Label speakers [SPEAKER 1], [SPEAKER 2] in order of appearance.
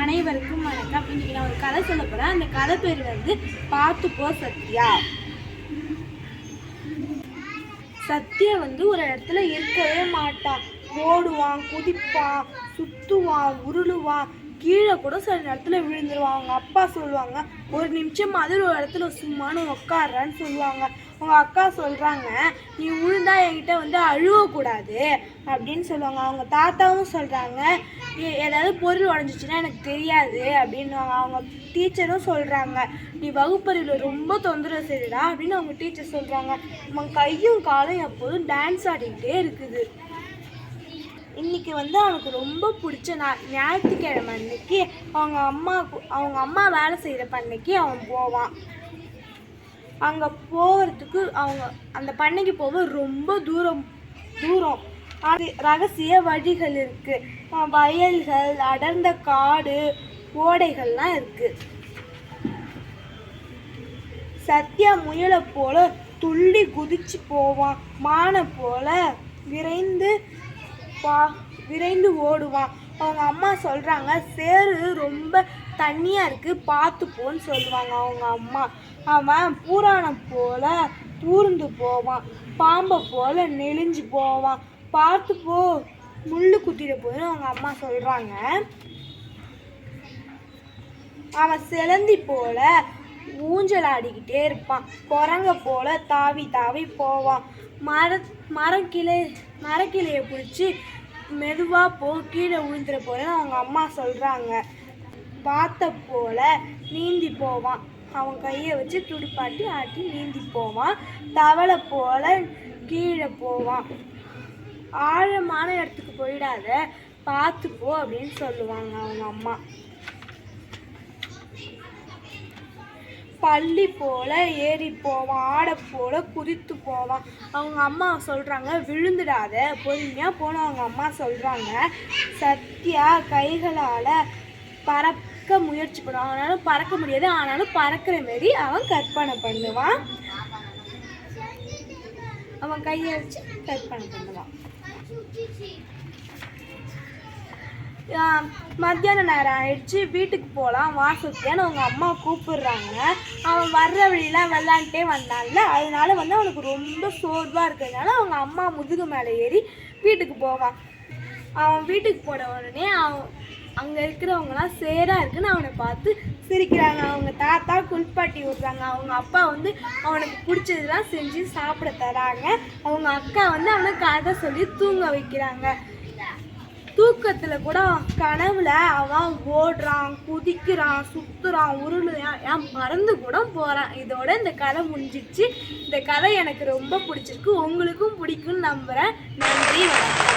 [SPEAKER 1] அனைவருக்கும் வணக்கம். இன்னைக்கு நான் ஒரு கதை சொல்ல போறேன். அந்த கதை பேர் வந்து பார்த்துப்போ சத்யா. சத்யா வந்து ஒரு இடத்துல இருக்கவே மாட்டான் ஓடுவான் குதிப்பான் சுத்துவான் உருளுவான் கீழே கூட சில நேரத்தில் விழுந்துருவான் அவங்க அப்பா சொல்லுவாங்க ஒரு நிமிஷம் அதில் ஒரு இடத்துல சும்மானு உட்காடுறான்னு சொல்லுவாங்க. அவங்க அக்கா சொல்கிறாங்க நீ விழுந்தா என்கிட்ட வந்து அழுவக்கூடாது. அப்படின்னு சொல்லுவாங்க. அவங்க தாத்தாவும் சொல்கிறாங்க "ஏ- ஏதாவது பொருள் உடஞ்சிச்சுன்னா எனக்கு தெரியாது. அப்படின்னுவாங்க. அவங்க டீச்சரும் சொல்கிறாங்க நீ வகுப்பறையில் ரொம்ப தொந்தரவு செய்யலாம் அப்படின்னு அவங்க டீச்சர் சொல்கிறாங்க நம்ம கையும் காலும் எப்போதும் டான்ஸ் ஆடிக்கிட்டே இருக்குது. இன்னைக்கு வந்து அவனுக்கு ரொம்ப பிடிச்ச நாள் ஞாயிற்றுக்கிழமை அன்னைக்கு அவங்க அம்மா அவங்க அம்மா வேலை செய்கிற அன்னைக்கு அவன் போவான். அங்கே போகிறதுக்கு அவங்க அந்த பண்ணைக்கு போக ரொம்ப தூரம் தூரம். அது ரகசிய வழிகள் இருக்கு. வயல்கள் அடர்ந்த காடு ஓடைகள்லாம் இருக்கு. சத்யா முயலை போல துள்ளி குதிச்சு போவான். மானை போல விரைந்து பா விரைந்து ஓடுவான் அவங்க அம்மா சொல்கிறாங்க சேரு ரொம்ப தண்ணியாக இருக்குது பார்த்து போன்னு சொல்லுவாங்க அவங்க அம்மா. அவன் பூராணம் போல் தூர்ந்து போவான் பாம்பை போல் நெளிஞ்சு போவான். பார்த்து போ முள்ளு குத்திட போதுன்னு அவங்க அம்மா சொல்கிறாங்க அவன் சிலந்தி போல ஊஞ்சல் ஆடிக்கிட்டே இருப்பான். குரங்க போல தாவி தாவி போவான். மர மரக்கிளை மரக்கிளையை பிடிச்சி மெதுவாக போ கீழே விழுந்துற போலன்னு அவங்க அம்மா சொல்கிறாங்க பார்த்த போல நீந்தி போவான். அவன் கையை வச்சு துடுப்பாட்டி ஆட்டி நீந்தி போவான். தவளை போல கீழே போவான். ஆழமான இடத்துக்கு போயிடாத பார்த்து போ அப்படின்னு சொல்லுவாங்க அவங்க அம்மா. பள்ளி போல் ஏறி போவான் ஆடை போல் குதித்து போவான். அவங்க அம்மா சொல்கிறாங்க விழுந்துடாத பொறுமையாக போன அவங்க அம்மா சொல்கிறாங்க சத்யா கைகளால் பறக்க முயற்சி பண்ணுவான் அவனாலும் பறக்க முடியாது ஆனாலும் பறக்கிற மாரி அவன் கற்பனை பண்ணுவான். அவன் கையை வச்சு கற்பனை பண்ணுவான். மத்தியான நேரம் ஆயிடுச்சு. வீட்டுக்கு போகலாம் வா அவங்க அம்மா கூப்பிடுறாங்க. அவன் வர்ற வழியெலாம் விளாண்டுட்டே வந்தான்ல. அதனால வந்து அவனுக்கு ரொம்ப சோர்வாக இருக்கிறதுனால அவங்க அம்மா முதுகு மேலே ஏறி வீட்டுக்கு போவான் அவன் வீட்டுக்கு போன உடனே அவன் அங்கே இருக்கிறவங்களாம் சேராக இருக்குன்னு அவனை பார்த்து சிரிக்கிறாங்க. அவங்க தாத்தா குளிப்பாட்டி விடுறாங்க. அவங்க அப்பா வந்து அவனுக்கு பிடிச்சதெல்லாம் செஞ்சு சாப்பிட தராங்க. அவங்க அக்கா வந்து அவனை கதை சொல்லி தூங்க வைக்கிறாங்க. தூக்கத்துல கூட கனவுல அவன் ஓடுறான் குதிக்கிறான் சுத்துறான் உருளுறான். ஏன் மறந்து கூட போறான். இதோட இந்த கதை முடிஞ்சிச்சு இந்த கதை எனக்கு ரொம்ப பிடிச்சிருக்கு. உங்களுக்கும் பிடிக்கும்னு நம்புறேன். நன்றி வணக்கம்.